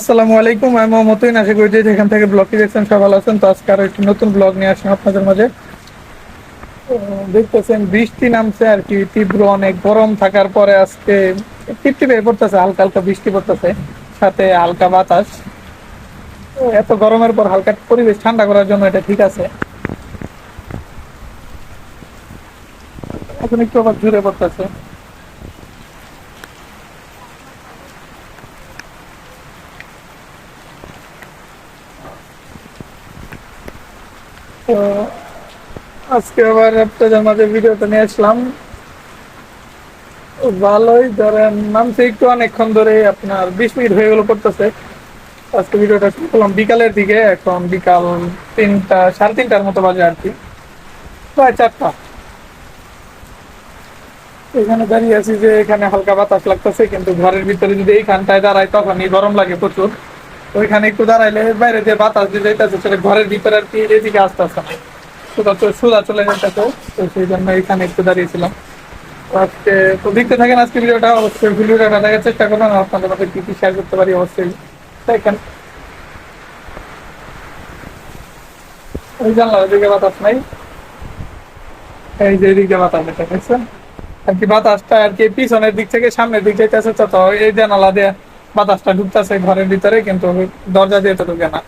আসসালামু আলাইকুম, আমি মোহাম্মদ আশা করি যে যেখান থেকে ব্লগটি দেখছেন সব ভালো আছেন। তো আজকে আরও একটি নতুন ব্লগ নিয়ে আসলাম আপনাদের মাঝে। দেখতেছেন, বৃষ্টি নামছে আর কি, তীব্র অনেক গরম থাকার পরে আজকে টিপটিপে পড়তেছে, হালকা হালকা বৃষ্টি পড়তেছে, সাথে হালকা বাতাস। এত গরমের পর হালকা পরিবেশ ঠান্ডা করার জন্য এটা ঠিক আছে। এখন একটু আবার জুড়ে পড়তেছে তো আজকে আবার আপনাদের মাঝে ভিডিওটা নিয়ে আসলাম। ভালোই ধরেন নামছে একটু অনেকক্ষণ ধরে আপনার বিশ মিনিট হয়ে গেল করতেছে। আজকে ভিডিওটা শুরু করলাম বিকালের দিকে, এখন বিকাল তিনটা, সাড়ে তিনটার মতো বাজে আর কি। প্রায় চারটা। এখানে দাঁড়িয়ে আছি যে এখানে হালকা বাতাস লাগতেছে, কিন্তু ঘরের ভিতরে যদি এইখানটায় দাঁড়ায় তখনই গরম লাগে প্রচুর। ওইখানে একটু দাঁড়াইলে বাইরে যে বাতাস দিয়ে যাইতেছে, সেটা ঘরের ভিতরে আর কি এদিকে আসতে আসতে সোজা সোজা চলে যাইতেছে তো সেই জন্য এখানে একটু দাঁড়িয়েছিলাম। আজকে তো দেখতে থাকেন আজকে ভিডিওটা, অবশ্যই ভিডিওটা দেখার চেষ্টা করবেন আপনাদের মধ্যে কি কি শেয়ার করতে পারি অবশ্যই দেখেন। ওই জানলার দিকে বাতাস নাই। এই যে এদিকে বাতাস এটা দেখছেন আর কি বাতাসটা আর কি পিছনের দিক থেকে সামনের দিক যাইতেছে তো এই জানালা দিয়ে বাতাসটা ঢুকতেছে ঘরের ভিতরে, কিন্তু দরজা দিয়ে তো ঢুকে না।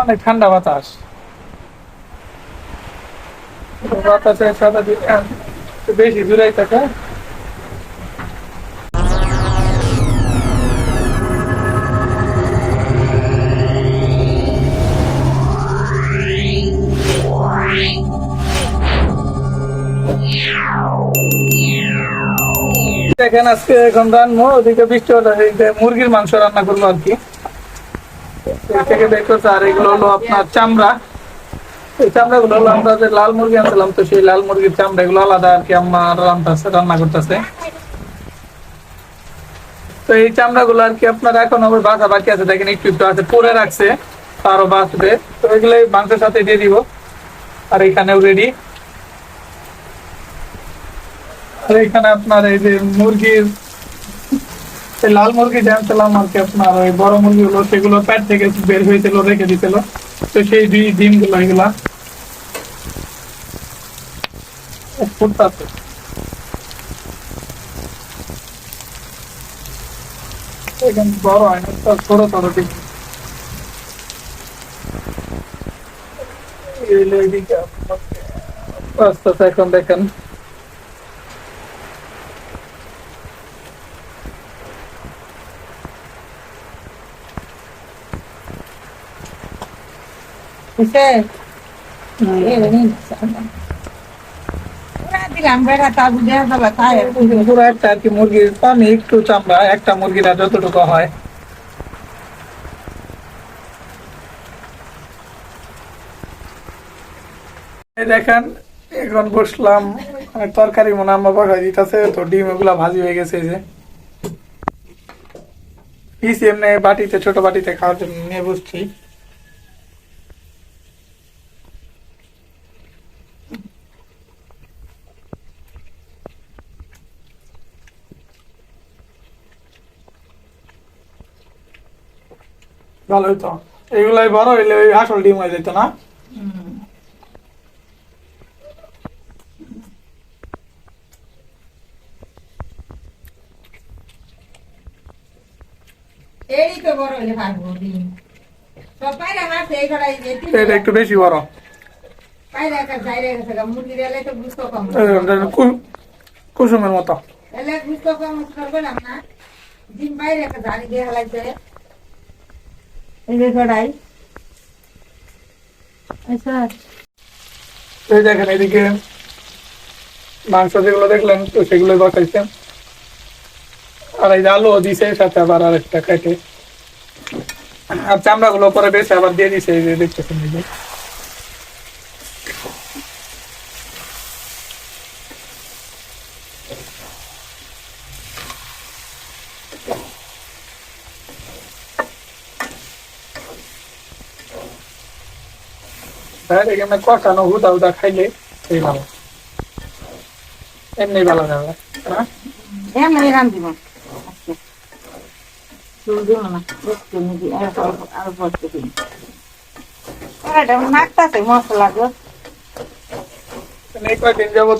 অনেক ঠান্ডা বাতাস। বাতাসের সাথে যদি বেশি থাকে। দেখেন আজকে এখন রান্না, ওদিকে বৃষ্টি হলো মুরগির মাংস রান্না করব আর কি। থেকে দেখতেছে আর এগুলো হলো আপনার চামড়া। এই চামড়া গুলো হলো আমরা যে লাল মুরগি আনছিলাম, তো সেই লাল মুরগির চামড়া, এগুলো আর কি আপনার এখন বাঁচা বাকি আছে, দেখেন একটু একটু আছে, পরে রাখছে তো আরও বাঁচবে তো এগুলো মাংসের সাথে দিয়ে দিব। আর এখানেও রেডি আর এখানে আপনার এই যে মুরগির লাল মুরগি জানছিলাম আর কি আপনার ওই বড় মুরগিগুলো, সেগুলো প্যাট থেকে বের হয়েছিল, রেখে দিছিল। তো সেই দুই ডিমগুলো এগুলা ফুটতাছে হয় না ছোট ছোট ডিম। আস্তে আস্তে এখন দেখেন। পুরো একটা আর কি মুরগির পানি একটু চামড়া একটা মুরগিরা যতটুকু হয় দেখেন এখন বসলাম আমি তরকারি মনে আম্মা বসাই দিতেছে তো ডিম এগুলা ভাজি হয়ে গেছে এই যে পিস এমনি বাটিতে ছোট বাটিতে খাওয়ার জন্য নিয়ে বসছি ভালোই তো এগুলাই বড় হইলে ওই আসল ডিম হয়ে যেত না? একটু বেশি বড়। কুসুমের মতো। এলে বুঝতো কম না। না দিন বাইরে একটা দাঁড়ি দিয়ে হালাইছে। আচ্ছা। দেখেন, এদিকে মাংস যেগুলো দেখলেন, তো সেগুলো বসাইছে। আর এই আলু দিছে, সাথে আবার আর একটা কেটে। আর চামড়া গুলো পরে বেশি আবার দিয়ে দিছে, এই যে দেখতেছেন এই ডাইরেক্ট এমনি কষানো হুদা হুদা খাইলে সেই ভালো এমনি ভালো যাবে হ্যাঁ? এমনি দিব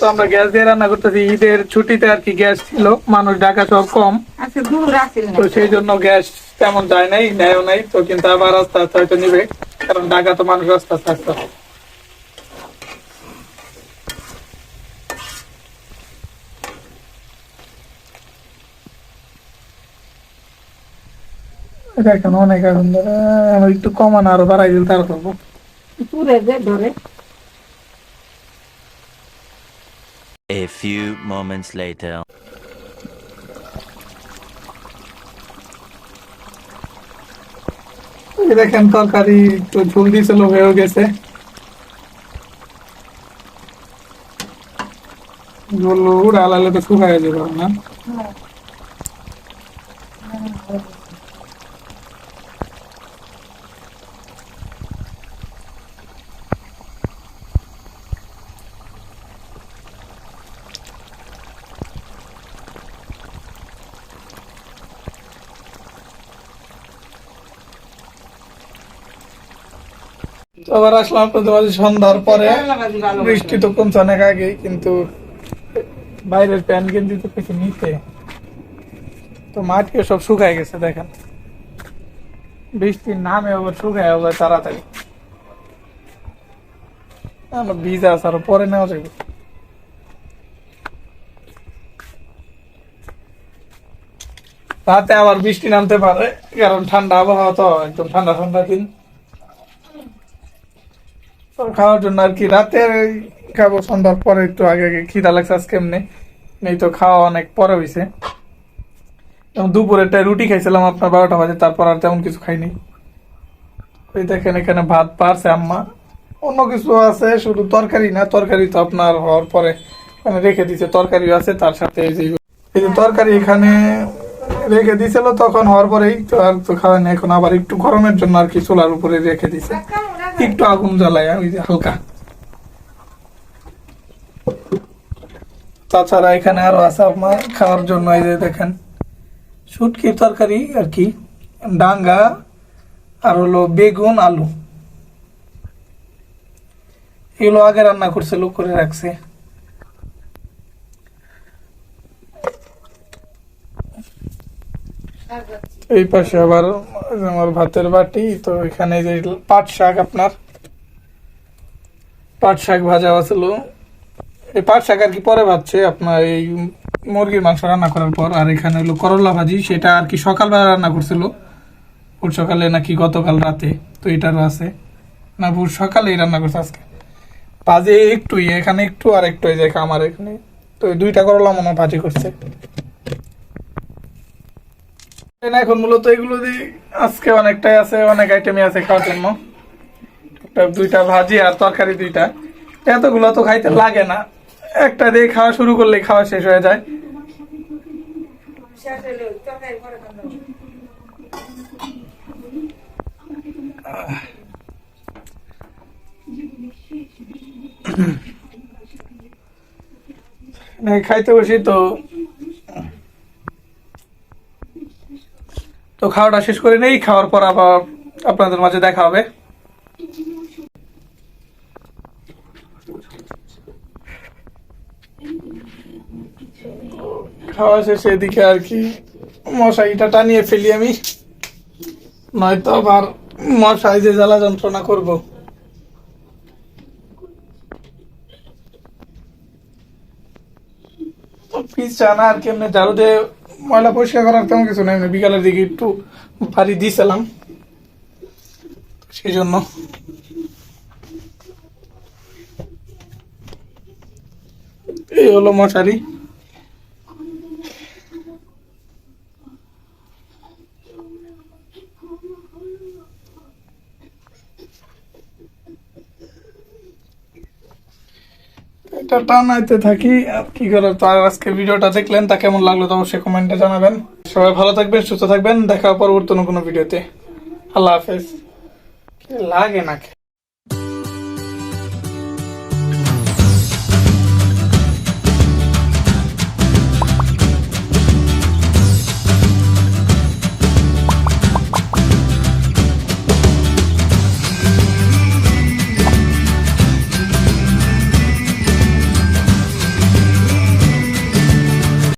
আমরা গ্যাস দিয়ে রান্না করতেছি ঈদের ছুটিতে আর কি গ্যাস ছিল মানুষ ঢাকা সব কম। না। তো সেই জন্য গ্যাস তেমন যায় নাই নেয়ও নাই তো কিন্তু আবার আস্তে আস্তে হয়তো নিবে। কারণ ঢাকা তো মানুষ আস্তে আস্তে আস্তে এখন অনেক আগুন ধরে আমি একটু কমানো আরও বাড়াই দিলে তার করব ধরে A few moments later. দেখেন তরকারি একটু ঝুল দিয়েছিল হয়েও গেছে। ঝোল উড়ালালে তো শুকায় যাবে না। আবার আসলাম আপনাদের মাঝে সন্ধ্যার পরে। বৃষ্টি তো কমছে অনেক আগে কিন্তু বাইরের প্যান গেঞ্জি তো কিছু নিতে। তো মাঠকে সব শুকায় গেছে দেখেন। বৃষ্টির নামে আবার শুকায় আবার তাড়াতাড়ি। আমরা ভিজা আছে আরও পরে নেওয়া যাবে। রাতে আবার বৃষ্টি নামতে পারে কারণ ঠান্ডা আবহাওয়া তো একদম ঠান্ডা ঠান্ডা দিন। খাওয়ার জন্য আর কি। রাতে খাব, সন্ধ্যার পরে একটু আগে আগে খিদা লাগছে আজকে এমনি। নেই তো খাওয়া অনেক পরে হয়েছে এবং দুপুরেরটা রুটি খাইছিলাম আপনার বারোটা বাজে, তারপর আর তেমন কিছু খাইনি। ওই দেখেন এখানে ভাত পারছে আম্মা। অন্য কিছু আছে, শুধু তরকারি না, তরকারি তো আপনার হওয়ার পরে মানে রেখে দিছে, তরকারিও আছে, তার সাথে এই যে এই যে তরকারি এখানে রেখে দিছিল, তখন হওয়ার পরেই তো আর তো খাওয়া নেই। এখন আবার একটু গরমের জন্য আর কি চুলার উপরে রেখে দিছে। একটু আগুন জ্বালায়, ওই যে হালকা। তাছাড়া এখানে আরও আছে আপনার খাওয়ার জন্য, এই যে দেখেন শুটকির তরকারি আর কি, ডাঙ্গা, আর হলো বেগুন, আলু। এগুলো আগে রান্না করছে, লোক করে রাখছে। এই পাশে আবার আমার ভাতের বাটি, তো এখানে যে পাট শাক আপনার, পাট শাক ভাজা আছিল এই পাট শাক আর কি পরে ভাজছে আপনার এই মুরগির মাংস রান্না করার পর, আর এখানে হলো করলা ভাজি, সেটা আর কি সকালবেলা রান্না করছিল। ভোর সকালে নাকি গতকাল রাতে, তো এটারও আছে। না, ভোর সকালেই রান্না করছে আজকে। ভাজি একটুই, এখানে একটু আর একটু, এই যে আমার এখানে। তো দুইটা করলা মনে ভাজি করছে। এখন মূলত এগুলো দিয়ে আজকে অনেকটাই আছে, অনেক আইটেমই আছে খাওয়ার জন্য। দুইটা ভাজি আর তরকারি দুইটা। এতগুলো তো খাইতে লাগে না। একটা দিয়ে খাওয়া শুরু করলে খাওয়া শেষ হয়ে যায়। খাইতে বসি তো তো খাওয়াটা শেষ করে নেই, খাওয়ার পর আবার আপনাদের মাঝে দেখা হবে। খাওয়া শেষে এদিকে আর কি মশাইটা টানিয়ে ফেলি আমি। নয়তো আবার মশাই যে জ্বালা যন্ত্রণা করব। বিছানা আর কেমনে ঝাড়ু দিয়ে ময়লা পরিষ্কার করার তেমন কিছু নাই। বিকালের দিকে একটু ভারী দিয়েছিলাম। সেই জন্য। এই হলো মশারি। এটা টানাইতে থাকি। আর কি করে তো আজকে ভিডিওটা দেখলেন, তা কেমন লাগল তো অবশ্যই কমেন্টে জানাবেন। সবাই ভালো থাকবেন, সুস্থ থাকবেন, দেখা পরবর্তী কোনো ভিডিওতে। আল্লাহ হাফেজ। লাগে নাকি?